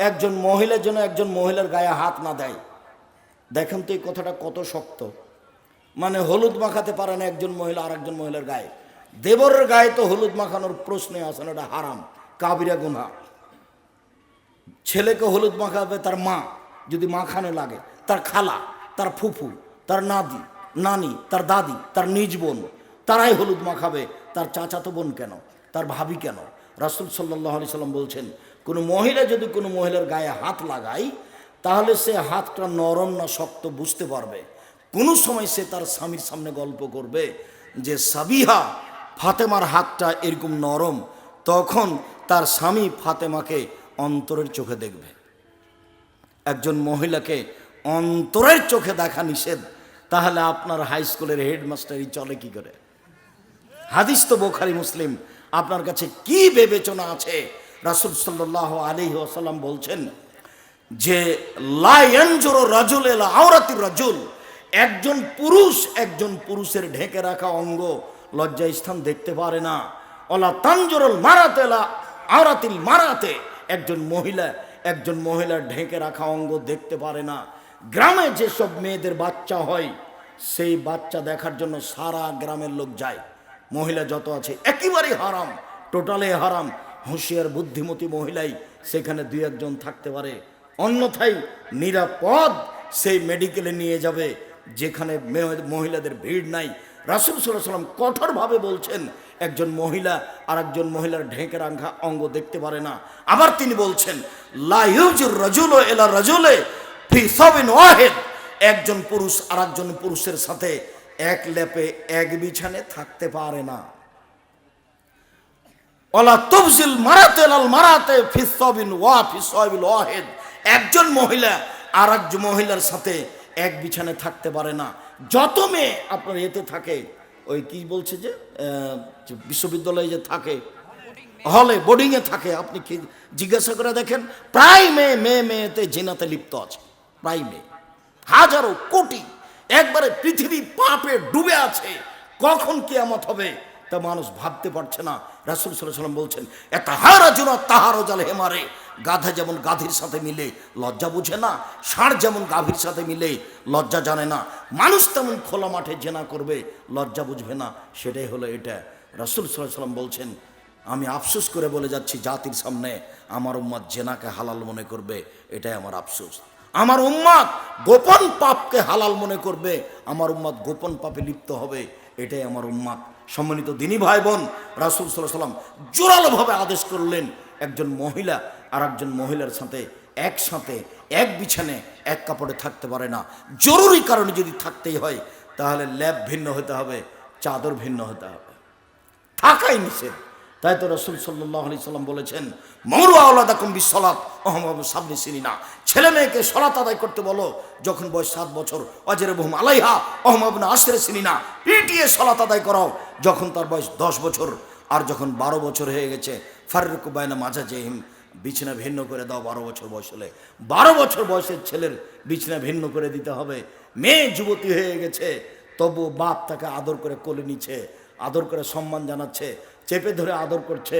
একজন মহিলার জন্য একজন মহিলার গায়ে হাত না দেয়। দেখেন তো এই কথাটা কত শক্ত। মানে হলুদ মাখাতে পারে না একজন মহিলা আর একজন মহিলার গায়ে। দেবরের গায়ে তো হলুদ মাখানোর প্রশ্নে আসে না, এটা হারাম, কাবিরা গুনা ছেলেকে হলুদ মাখাবে তার মা, যদি মাখানে লাগে। তার খালা, তার ফুফু, তার নাদি নানি, তার দাদি, তার নিজ বোন, তারাই হলুদ মাখাবে। তার চাচাতো বোন কেন? তার ভাবি কেন? রাসুল সাল্লাহ আলি সাল্লাম বলছেন কোনো মহিলা যদি কোনো মহিলার গায়ে হাত লাগায়, তাহলে সে হাতটা নরম না শক্ত বুঝতে পারবে। কোনো সময় সে তার স্বামীর সামনে গল্প করবে যে, সাবিহা, ফাতেমার হাতটা এরকম নরম। তখন তার স্বামী ফাতেমাকে অন্তরের চোখে দেখবে। একজন মহিলাকে অন্তরের চোখে দেখা নিষেধ। তাহলে আপনার হাই স্কুলের হেডমাস্টারই চলে কি করে? হাদিস তো বোখারি মুসলিম। আপনার কাছে কি বিবেচনা আছে? রাসুল সাল্লাহ আলী আসাল্লাম বলছেন যে লায়ঞ্জোর রাজুল এলা আওরাতির রাজুল। একজন পুরুষ একজন পুরুষের ঢেকে রাখা অঙ্গ লজ্জা স্থান দেখতে পারে না। অলা তাঞ্জরল মারাতে লা আওরাতিল মারাতে। একজন মহিলা একজন মহিলার ঢেকে রাখা অঙ্গ দেখতে পারে না। গ্রামে যেসব মেয়েদের বাচ্চা হয়, সেই বাচ্চা দেখার জন্য সারা গ্রামের লোক যায়। মহিলা যত আছে, একেবারেই হারাম, টোটালে হারাম। হুঁশিয়ার বুদ্ধিমতী মহিলাই সেখানে দুই একজন থাকতে পারে। অন্যথায় নিরাপদ সেই মেডিকেলে নিয়ে যাবে, যেখানে মহিলাদের ভিড় নাই। রাসুল সাল্লাহ সাল্লাম কঠোরভাবে বলছেন, একজন মহিলা আর একজন মহিলার ঢেকে রাখা অঙ্গ দেখতে পারে না। আবার তিনি বলছেন রাজুল এলা রাজুলে একজন পুরুষ আর একজন পুরুষের সাথে এক লেপে এক বিছানে থাকতে পারে না। ওলা তফসিল মারাতে লাল মারাতে ফিসবিন ওয়া ফিসবিল ওয়াহেদ। একজন মহিলা আর একজন মহিলার সাথে এক বিছানে থাকতে পারে না। যত মেয়ে আপনার এতে থাকে, ওই কি বলছে যে বিশ্ববিদ্যালয়ে যে থাকে, হলে বোর্ডিংয়ে থাকে, আপনি কি জিজ্ঞাসা করে দেখেন, প্রায় মেয়ে মেয়ে, মেয়েতে জেনাতে লিপ্ত আছে, প্রায় মেয়ে। হাজারো কোটি, একবারে পৃথিবী পাপে ডুবে আছে। কখন কেয়ামত হবে? তা মানুষ ভাবতে পারছে না, রাসুল সাল্লাম বলছেন, এত হারা জুন তাহারও জাল হেমারে। গাধা যেমন গাধীর সাথে মিলে, লজ্জা বুঝে না, ষাঁড় যেমন গাভীর সাথে মিলে, লজ্জা জানে না। মানুষ তেমন খোলা মাঠে জেনা করবে, লজ্জা বুঝবে না। সেটাই হলো এটা। রাসুল সাল্লাম বলছেন, আমি আফসোস করে বলে যাচ্ছি, জাতির সামনে আমার উম্মাদ জেনাকে হালাল মনে করবে, এটাই আমার আফসোস। আমার উম্মাদ গোপন পাপকে হালাল মনে করবে, আমার উম্মাদ গোপন পাপে লিপ্ত হবে, এটাই আমার উম্মাদ সম্মানিত দিনী ভাই বোন রাসুল সাল্লাহ সাল্লাম জোরালোভাবে আদেশ করলেন, একজন মহিলা আর একজন মহিলার সাথে, একসাথে, এক বিছানে, এক কাপড়ে থাকতে পারে না। জরুরি কারণে যদি থাকতেই হয়, তাহলে ল্যাব ভিন্ন হতে হবে, চাদর ভিন্ন হতে হবে। থাকাই নিষেধ। তাই তো রসুল সাল্লাম বলেছেন মরু আওলাদা কম্বি সাবনি চিনি না ছেলে মেয়েকে সলাত আদায় করতে বলো, যখন বয়স সাত বছর, অজেরে বহুম আলাইহা অহমদ চিনি না পিটিয়ে সলাত আদায় করাও, যখন তার বয়স দশ বছর, আর যখন বারো বছর হয়ে গেছে ফারুক বায়না মাজা জেহিম বিছানা ভিন্ন করে দাও, বারো বছর বয়স হলে। বারো বছর বয়সের ছেলের বিছানা ভিন্ন করে দিতে হবে। মেয়ে যুবতী হয়ে গেছে তবু বাপ তাকে আদর করে কোলে নিচ্ছে, আদর করে সম্মান জানাচ্ছে। চেপে ধরে আদর করছে।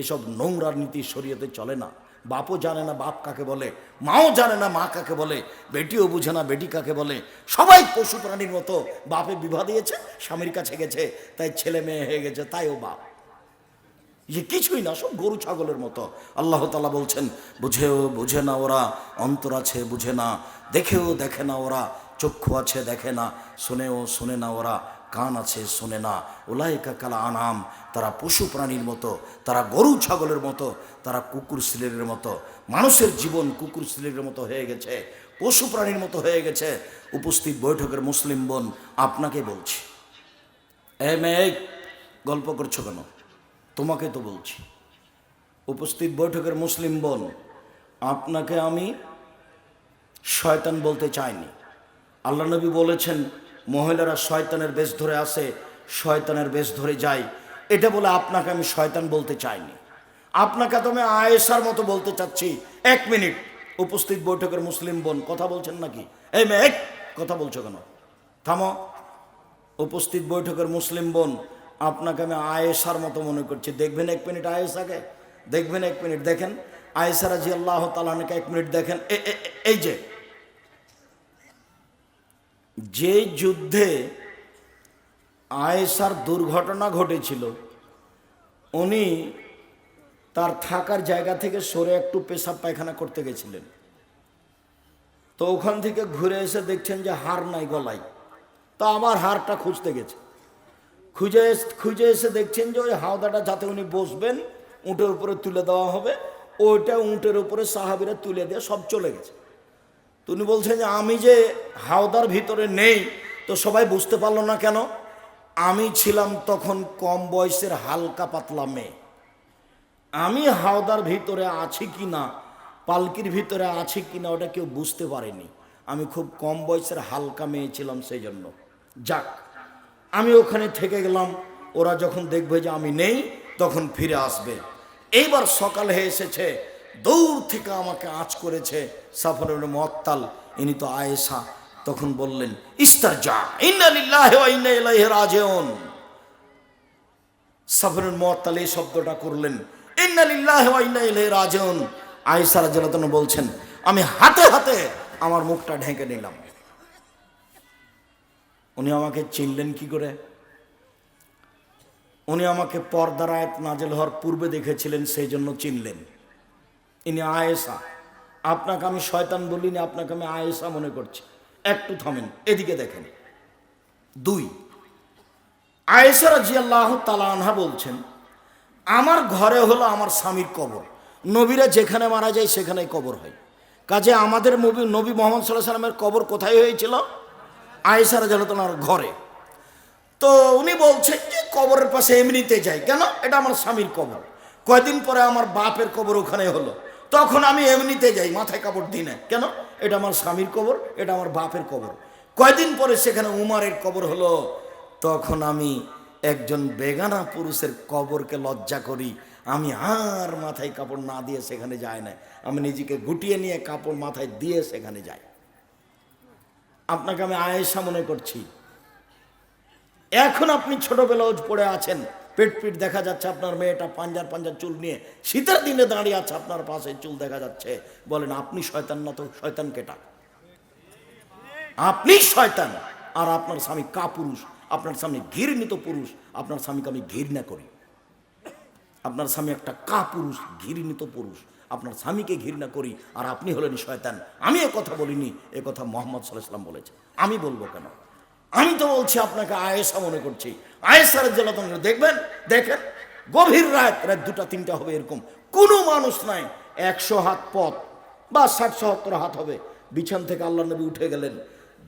এসব নোংরা নীতি শরীয়তে চলে না। বাপও জানে না বাপ কাকে বলে, মাও জানে না মা কাকে বলে, বেটিও বুঝে না বেটি কাকে বলে। সবাই পশু প্রাণীর মতো বাপে বিবাহ দিয়েছে, স্বামীর কাছে গেছে, তাই ছেলে মেয়ে হয়ে গেছে তাইও বাপ। যে কিছুই না, সব গরু ছাগলের মতো। আল্লাহ তালা বলছেন, বুঝেও বুঝে না ওরা, অন্তর আছে বুঝে না, দেখেও দেখে না ওরা, চক্ষু আছে দেখে না, শুনেও শুনে না ওরা কান আছে, শোনে না। ওলাইকা কালা আনাম। তারা পশু প্রাণীর মতো, তারা গরু ছাগলের মতো, তারা কুকুর সিলের মতো। মানুষের জীবন কুকুর সিলের মতো হয়ে গেছে, পশু প্রাণীর মতো হয়ে গেছে। উপস্থিত বৈঠকের মুসলিম বোন আপনাকে বলছি। এ মেয়ে, গল্প করছ কেন? তোমাকে তো বলছি। উপস্থিত বৈঠকের মুসলিম বোন, আপনাকে আমি শয়তান বলতে চাইনি। আল্লাহ নবী বলেছেন মহিলারা শয়তানের বেশ ধরে আসে শয়তানের বেশ ধরে যায়। এটা বলে আপনাকে আমি শয়তান বলতে চাইনি। আপনাকে তো আমি আয়েসার মতো বলতে চাচ্ছি। এক মিনিট উপস্থিত বৈঠকের মুসলিম বোন কথা বলছেন নাকি? এই মেয়ে এই, কথা বলছো কেন? থামো। উপস্থিত বৈঠকের মুসলিম বোন আপনাকে আমি আয়েশার মতো মনে করছি। দেখবেন এক মিনিট আয়েশাকে দেখবেন এক মিনিট। দেখেন আয়েসারা জি আল্লাহ তালানকে এক মিনিট দেখেন। এই যে যে যুদ্ধে আয়েসার দুর্ঘটনা ঘটেছিল, উনি তার থাকার জায়গা থেকে সরে একটু পেশাব পায়খানা করতে গেছিলেন। তো ওখান থেকে ঘুরে এসে দেখছেন যে হার নাই গলায়। তো আমার হারটা খুঁজতে গেছে। খুঁজে খুঁজে এসে দেখছেন যে ওই হাওদাটা যাতে উনি বসবেন, উঁটের উপরে তুলে দেওয়া হবে, ওইটা উঁটের উপরে সাহাবিরা তুলে দিয়ে সব চলে গেছে। তো উনি বলছেন যে আমি যে হাওদার ভিতরে নেই, তো সবাই বুঝতে পারল না কেন? আমি ছিলাম তখন কম বয়সের হালকা পাতলা মেয়ে। আমি হাওদার ভিতরে আছি কি না পালকির ভিতরে আছি কি না ওটা কেউ বুঝতে পারেনি। আমি খুব কম বয়সের হালকা মেয়ে ছিলাম সেই জন্য যাক, আমি ওখানে থেকে গেলাম, ওরা যখন দেখবে যে আমি নেই, তখন ফিরে আসবে। এইবার সকাল এসেছে দৌড় থেকে আমাকে আঁচ করেছে সাফরের মত্তাল ইনি তো আয়েশা। তখন বললেন ইস্তার যা রাজিউন। সাফরের মত্তাল এই শব্দটা করলেন, ইন্না লিল্লাহি ওয়া ইন্না আয়েশা তাআলা বলছেন, আমি হাতে হাতে আমার মুখটা ঢেকে নিলাম। উনি আমাকে চিনলেন কি করে? উনি আমাকে পর্দার আয়াত নাজেল হওয়ার পূর্বে দেখেছিলেন, সেই জন্য চিনলেন। ইনি আয়েশা। আপনাকে আমি শয়তান বলিনি, আপনাকে আমি আয়েশা মনে করছি। একটু থামেন, এদিকে দেখেন। দুই, আয়েশা রাজিয়াল্লাহ তালানহা বলছেন, আমার ঘরে হলো আমার স্বামীর কবর। নবীরা যেখানে মারা যায় সেখানেই কবর হয়। কাজে আমাদের নবী নবী মোহাম্মদ সাল্লাহ সাল্লামের কবর কোথায় হয়েছিল? আয়েশা রাজিয়াল্লাহ ঘরে। তো উনি বলছেন যে, কবরের পাশে এমনিতে যাই। কেন? এটা আমার স্বামীর কবর। কয়দিন পরে আমার বাপের কবর ওখানে হলো। তখন আমি এমনিতে যাই, মাথায় কাপড় দিই না। কেন? এটা আমার স্বামীর কবর, এটা আমার বাপের কবর। কয়দিন পরে সেখানে উমারের কবর হলো, তখন আমি একজন বেগানা পুরুষের কবরকে লজ্জা করি। আমি আর মাথায় কাপড় না দিয়ে সেখানে যাই না। আমি নিজেকে গুটিয়ে নিয়ে কাপড় মাথায় দিয়ে সেখানে যাই। আপনাকে আমি আয়েশা মনে করছি। এখন আপনি ছোটবেলা পড়ে আছেন। পেট পিট দেখা যাচ্ছে আপনার মেয়েটা, পাঞ্জার পাঞ্জার চুল নিয়ে। শীতের দিনে দাঁড়িয়ে আছে আপনার পাশে, চুল দেখা যাচ্ছে। বলেন, আপনি শয়তান না তো শয়তান কেটা? আপনি শয়তান, আর আপনার স্বামী কাপুরুষ, আপনার স্বামী ঘৃণিত পুরুষ, আপনার স্বামীকে আমি ঘৃণা করি। আপনার স্বামী একটা কাপুরুষ, ঘৃণিত পুরুষ। আপনার স্বামীকে ঘৃণা করি, আর আপনি হলেন শয়তান। আমি কথা বলিনি, এ কথা মোহাম্মদ সাল্লাহ সাল্লাম বলেছে। আমি বলব কেন? আমি তো বলছি, আপনাকে আয়েসা মনে করছি। আয়েসার জেলা তোমরা দেখবেন, দেখেন, গভীর রাত রাত দুটা, তিনটা হবে এরকম। কোনো মানুষ নাই, একশো হাত পথ বা ষাট সত্তর হাত হবে। বিছান থেকে আল্লাহ নবী উঠে গেলেন,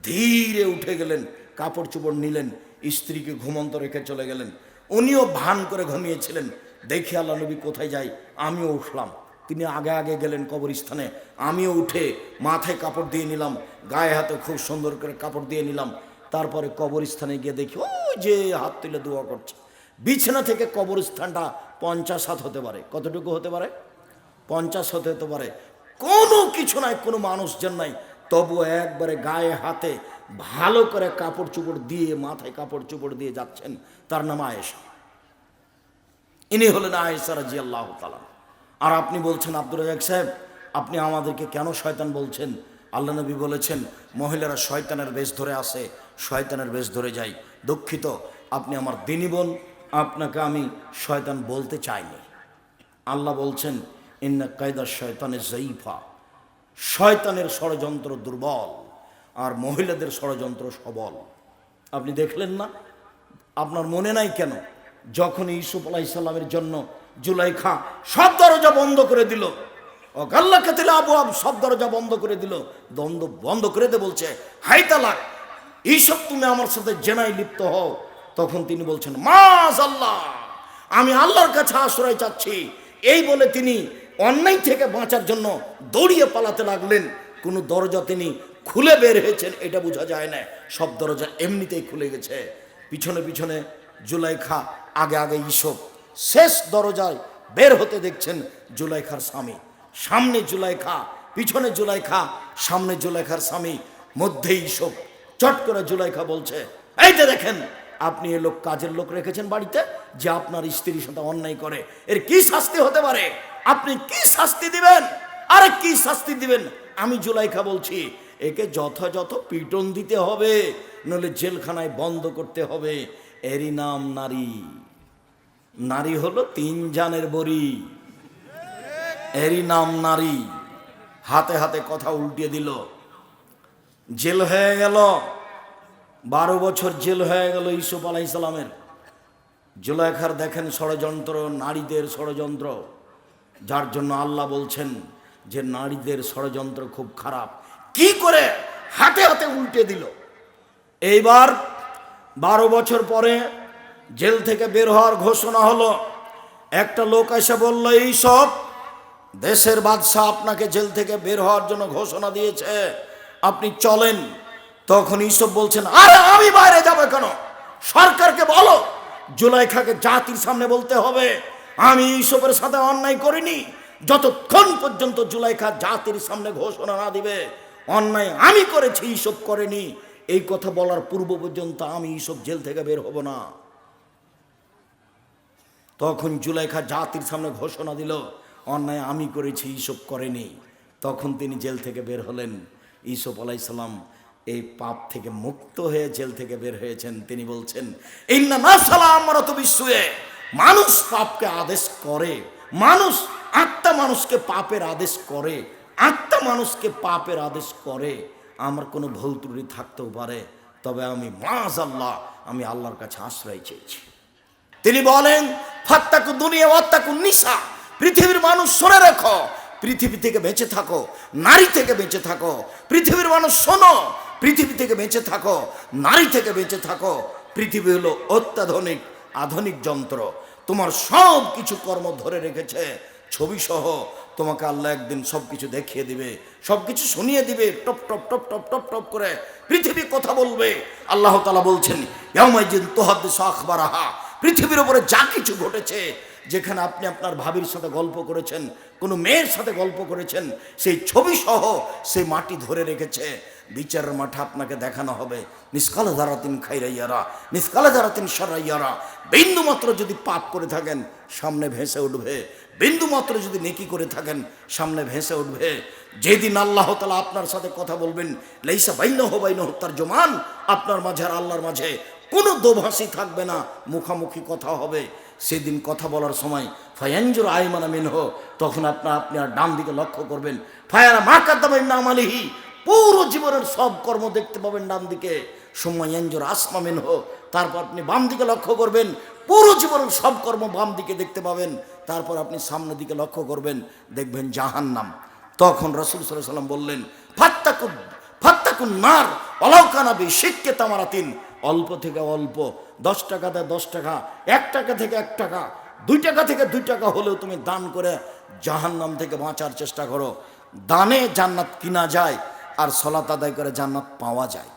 ধীরে উঠে গেলেন, কাপড় চোপড় নিলেন, স্ত্রীকে ঘুমন্ত রেখে চলে গেলেন। উনিও ভান করে ঘুমিয়েছিলেন। দেখি আল্লাহ নবী কোথায় যাই আমিও উঠলাম। তিনি আগে আগে গেলেন কবরস্থানে। আমিও উঠে মাথায় কাপড় দিয়ে নিলাম, গায়ে হাতে খুব সুন্দর করে কাপড় দিয়ে নিলাম। তারপরে কবরস্থানে গিয়ে দেখি ও যে হাত তুলে দোয়া করছে। বিছানা থেকে কবরস্থানটা পঞ্চাশ হাত হতে পারে। কতটুকু হতে পারে? পঞ্চাশ হতে হতে পারে। কোনো কিছু নাই, কোনো মানুষজন নাই। তবু একবারে গায়ে হাতে ভালো করে কাপড় চোপড় দিয়ে, মাথায় কাপড় চোপড় দিয়ে যাচ্ছেন, তার নাম আয়েশা। ইনি হলেন আয়েশা রাজি আল্লাহ তালা আর আপনি বলছেন, আব্দুর রাজাক সাহেব, আপনি আমাদেরকে কেন শয়তান বলছেন? আল্লাহ নবী বলেছেন, মহিলারা শয়তানের বেশ ধরে আসে শয়তানের বেশ ধরে যাই। দুঃখিত, আপনি আমার দিনী বোন, আপনাকে আমি শয়তান বলতে চাইনি। আল্লাহ বলছেন, ইন্না কায়দার শয়তানের জয়ীফা। শয়তানের ষড়যন্ত্র দুর্বল, আর মহিলাদের ষড়যন্ত্র সবল। আপনি দেখলেন না? আপনার মনে নাই কেন? যখন ইসুফ আলাইসাল্লামের জন্য জুলাইখা সব দরজা বন্ধ করে দিল গাল্লাকে দিলে আবু আব সব দরজা বন্ধ করে দিল, দ্বন্দ্ব বন্ধ করে দে বলছে হাই তালাক এইসব তুমি আমার সাথে জেনাই লিপ্ত হও। তখন তিনি বলছেন মাস আল্লাহ আমি আল্লাহর কাছে আশ্রয় চাচ্ছি। এই বলে তিনি অন্যায় থেকে বাঁচার জন্য দৌড়িয়ে পালাতে লাগলেন। কোনো দরজা তিনি খুলে বের হয়েছেন, এটা বোঝা যায় না। সব দরজা এমনিতেই খুলে গেছে। পিছনে পিছনে জুলাইখা, আগে আগে ইসব শেষ দরজায় বের হতে দেখছেন জুলাইখার স্বামী। সামনে জুলাইখা, পিছনে জুলাইখা, সামনে জুলাইখার স্বামী মধ্যে ইসব চট করে জুলাইখা বলছে, এই যে দেখেন, আপনি এ লোক কাজের লোক রেখেছেন বাড়িতে যে আপনার স্ত্রীর সাথে অন্যায় করে। এর কি শাস্তি হতে পারে? আপনি কি শাস্তি দিবেন? আরে কি শাস্তি দিবেন? আমি জুলাইখা বলছি, একে যথাযথ পিটন দিতে হবে নলে জেলখানায় বন্ধ করতে হবে। এরই নাম নারী। নারী হলো তিন জানের বড়ি। এরই নাম নারী। হাতে হাতে কথা উল্টিয়ে দিল। জেল হয়ে গেল। বারো বছর জেল হয়ে গেল ইসুফ আলাই সালামের। জুলাইখার দেখেন ষড়যন্ত্র, নারীদের ষড়যন্ত্র। যার জন্য আল্লাহ বলছেন যে নারীদের ষড়যন্ত্র খুব খারাপ। কি করে? হাতে হাতে উল্টে দিল। এইবার বারো বছর পরে জেল থেকে বের হওয়ার ঘোষণা হলো। একটা লোক এসে বলল এই সব দেশের বাদশাহ আপনাকে জেল থেকে বের হওয়ার জন্য ঘোষণা দিয়েছে। আপনি চলেন। তখন ইসব বলছেন, আরে আমি বাইরে যাব কেন? সরকারকে বলো। জুলাইখাকে জাতির সামনে বলতে হবে। আমি ইসবের সাথে অন্যায় করিনি। যতক্ষণ পর্যন্ত জুলাইখা জাতির সামনে ঘোষণা না দিবে, অন্যায় আমি করেছি ইসব করেনি। এই কথা বলার পূর্ব পর্যন্ত আমি ইসব জেল থেকে বের হব না। তখন জুলাইখা জাতির সামনে ঘোষণা দিল, অন্যায় আমি করেছি ইসব করেনি। তখন তিনি জেল থেকে বের হলেন। ইসব আলাইসাল্লাম এই পাপ থেকে মুক্ত হয়ে জেল থেকে বের হয়েছেন। তিনি বলছেন মানুষ পাপকে আদেশ করে, মানুষ আত্মা মানুষকে পাপের আদেশ করে, আত্মা মানুষকে পাপের আদেশ করে। আমার কোনো ভুল ত্রুটি থাকতেও পারে, তবে আমি মাজ আল্লাহ আমি আল্লাহর কাছে আশ্রয় চেয়েছি। তিনি বলেন, ফাত্তাকু দুনিয়া ওয়াত্তাকু নিসা। পৃথিবীর মানুষ শুনে রেখো পৃথিবী থেকে বেঁচে থাকো, নারী থেকে বেঁচে থাকো। পৃথিবীর মানুষ শোনো, পৃথিবী থেকে বেঁচে থাকো, নারী থেকে বেঁচে থাকো। পৃথিবী হলো অত্যাধুনিক, আধুনিক যন্ত্র। তোমার সব কিছু কর্ম ধরে রেখেছে ছবি সহ তোমাকে আল্লাহ একদিন সব কিছু দেখিয়ে দিবে সব কিছু শুনিয়ে দিবে, টপ টপ টপ টপ টপ টপ করে পৃথিবী কথা বলবে। আল্লাহ তালা বলছেন ইয়ামাইজিন তোহাদ্দিস আখবারাহা। পৃথিবীর ওপরে যা কিছু ঘটেছে যেখানে আপনি আপনার ভাবির সাথে গল্প করেছেন, কোনো মেয়ের সাথে গল্প করেছেন, সেই ছবি সহ সেই মাটি ধরে রেখেছে। বিচারের মাঠে আপনাকে দেখানো হবে। নিষ্কালে ধারাতিন খাইরাইয়ারা নিষ্কালে ধারাতিন সারাইয়ারা বিন্দু মাত্র যদি পাপ করে থাকেন, সামনে ভেসে উঠবে। বিন্দু মাত্র যদি নেকি করে থাকেন, সামনে ভেসে উঠবে। যেদিন আল্লাহ তালা আপনার সাথে কথা বলবেন, লেইসা বাইন হবাইন হত্যার জমান আপনার মাঝে আর আল্লাহর মাঝে কোনো দোভাষী থাকবে না, মুখামুখি কথা হবে। সেদিন কথা বলার সময় ফায়াঞ্জুর আইমানা মিনহ, তখন আপনার আপনি আর ডান দিকে লক্ষ্য করবেন ফায়ারা মা কাদ্দাবেন নাম আলিহি পুরো জীবনের সব কর্ম দেখতে পাবেন ডান দিকে সময়াঞ্জুর আসমা মিনহ, তারপর আপনি বাম দিকে লক্ষ্য করবেন, পুরো জীবনের সব কর্ম বাম দিকে দেখতে পাবেন, তারপর আপনি সামনের দিকে লক্ষ্য করবেন, দেখবেন জাহান্নাম। তখন রসুল সাল্লাম বললেন, ফাত্তাকুন ফাত্তাকুন নার অলৌকানাবি শিখকে তামারাতিন অল্প থেকে অল্প, দশ টাকা দেয় দশ টাকা, এক টাকা থেকে এক টাকা, দুই টাকা থেকে দুই টাকা হলেও তুমি দান করে জাহান্নাম থেকে বাঁচার চেষ্টা করো। দানে জান্নাত কিনা যায় আর সলাত আদায় করে জান্নাত পাওয়া যায়।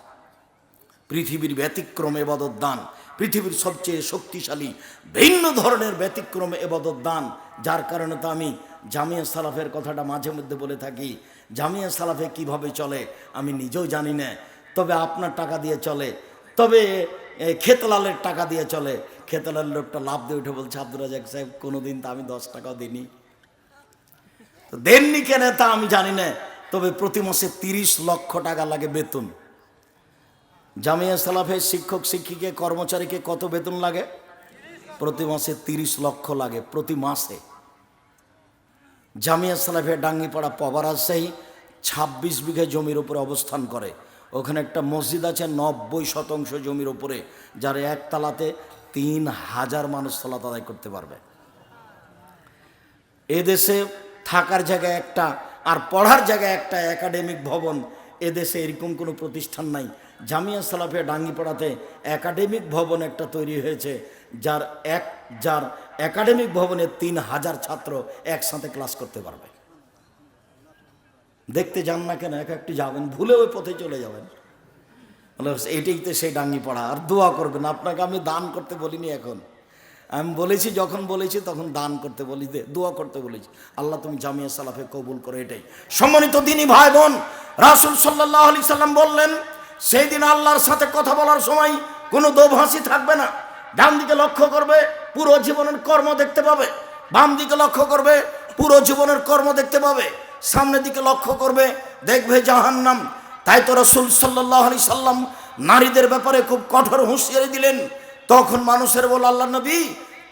পৃথিবীর ব্যতিক্রম এবাদত দান, পৃথিবীর সবচেয়ে শক্তিশালী, ভিন্ন ধরনের ব্যতিক্রম এবাদত দান। যার কারণে তো আমি জামিয়া সালাফের কথাটা মাঝে মধ্যে বলে থাকি, জামিয়া সালাফে কীভাবে চলে আমি নিজেও জানি না, তবে আপনার টাকা দিয়ে চলে। তবে খেতলালের টাকা দিয়ে চলে। খেতলালের লোকটা লাভ দিয়ে উঠে বলছে আব্দুল রাজাক সাহেব, কোনোদিন তো আমি দশ টাকাও দিইনি। তো দেননি কেন তা আমি জানি না, তবে প্রতি মাসে তিরিশ লক্ষ টাকা লাগে বেতন। জামিয়া সালাফের শিক্ষক, শিক্ষিকে, কর্মচারীকে কত বেতন লাগে? প্রতি মাসে তিরিশ লক্ষ লাগে, প্রতি মাসে। জামিয়া সালাফের ডাঙ্গিপাড়া পবা রাজশাহী ছাব্বিশ বিঘে জমির উপরে অবস্থান করে। ওখানে একটা মসজিদ আছে নব্বই শতাংশ জমির উপরে, যার একতলাতে তিন হাজার মানুষ সলাত আদায় করতে পারবে। এদেশে থাকার জায়গায় একটা আর পড়ার জায়গায় একটা একাডেমিক ভবন, এদেশে এরকম কোনো প্রতিষ্ঠান নাই। জামিয়া সালাফিয়া ডাঙ্গিপাড়াতে একাডেমিক ভবন একটা তৈরি হয়েছে, যার এক, যার একাডেমিক ভবনে তিন হাজার ছাত্র একসাথে ক্লাস করতে পারবে। দেখতে যান না কেন, এক একটি যাবেন ভুলে ওই পথে চলে যাবেন। এটাই তো সেই ডাঙ্গি পড়া, আর দোয়া করবেন, আপনাকে আমি দান করতে বলিনি এখন। আমি বলেছি, যখন বলেছি, তখন দান করতে বলি দোয়া করতে বলেছি। আল্লাহ তুমি জামিয়া সালাফে কবুল করে এটাই। সম্মানিত দিনই ভাই বোন রাসুল সাল্লাহ আলি সাল্লাম বললেন, সেই দিন আল্লাহর সাথে কথা বলার সময় কোনো দোভাষী থাকবে না। ডান দিকে লক্ষ্য করবে, পুরো জীবনের কর্ম দেখতে পাবে। বাম দিকে লক্ষ্য করবে, পুরো জীবনের কর্ম দেখতে পাবে। সামনের দিকে লক্ষ্য করবে, দেখবে জাহান্নাম। তাই তো রসুল সাল্লাহ আলি সাল্লাম নারীদের ব্যাপারে খুব কঠোর হুঁশিয়ারি দিলেন। তখন মানুষের বল আল্লাহ নবী,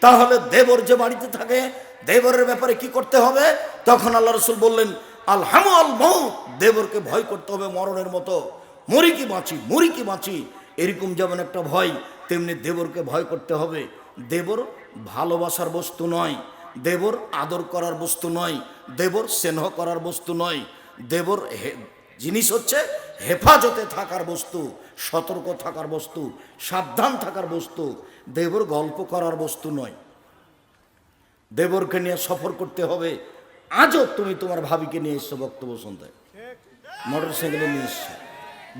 তাহলে দেবর যে বাড়িতে থাকে, দেবরের ব্যাপারে কি করতে হবে? তখন আল্লাহ রসুল বললেন, আল হামু আল দেবরকে ভয় করতে হবে মরণের মতো। মরি কি বাঁচি মরি কি বাঁচি? এরকম যেমন একটা ভয়, তেমনি দেবরকে ভয় করতে হবে। দেবর ভালোবাসার বস্তু নয়। দেবর আদর করার বস্তু নয়, দেবর স্নেহ করার বস্তু নয়, দেবর জিনিস হচ্ছে হেফাজতে থাকার বস্তু, সতর্ক থাকার বস্তু, সাবধান থাকার বস্তু, দেবর গল্প করার বস্তু নয়। দেবরকে নিয়ে সফর করতে হবে। আজও তুমি তোমার ভাবিকে নিয়ে এসছো বক্তব্য শুনতে। মোটর সাইকেলে নিয়ে এসছো।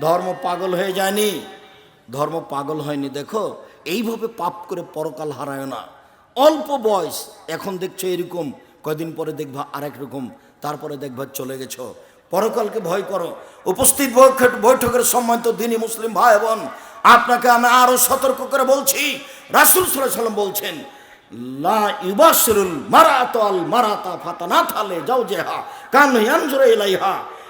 ধর্ম পাগল হয়ে যায়নি। ধর্ম পাগল হয়নি, দেখো। এইভাবে পাপ করে পরকাল হারায় না। অল্প বয়স, এখন দেখছ এরকম, কয়দিন পরে দেখবা আরেক রকম, তারপরে দেখবা চলে গেছো। পরকালকে ভয় করো। উপস্থিত বৈঠক- বৈঠকের সম্মানিত দিনী মুসলিম ভাই বোন আপনাকে আমি আরও সতর্ক করে বলছি। রাসুল সাল্লাম বলছেন, লা ইউবাসিরুল মারাত আল মারাতা ফাতানা থালে যাও জেহা কান ইয়ানজুরা ইলাইহা।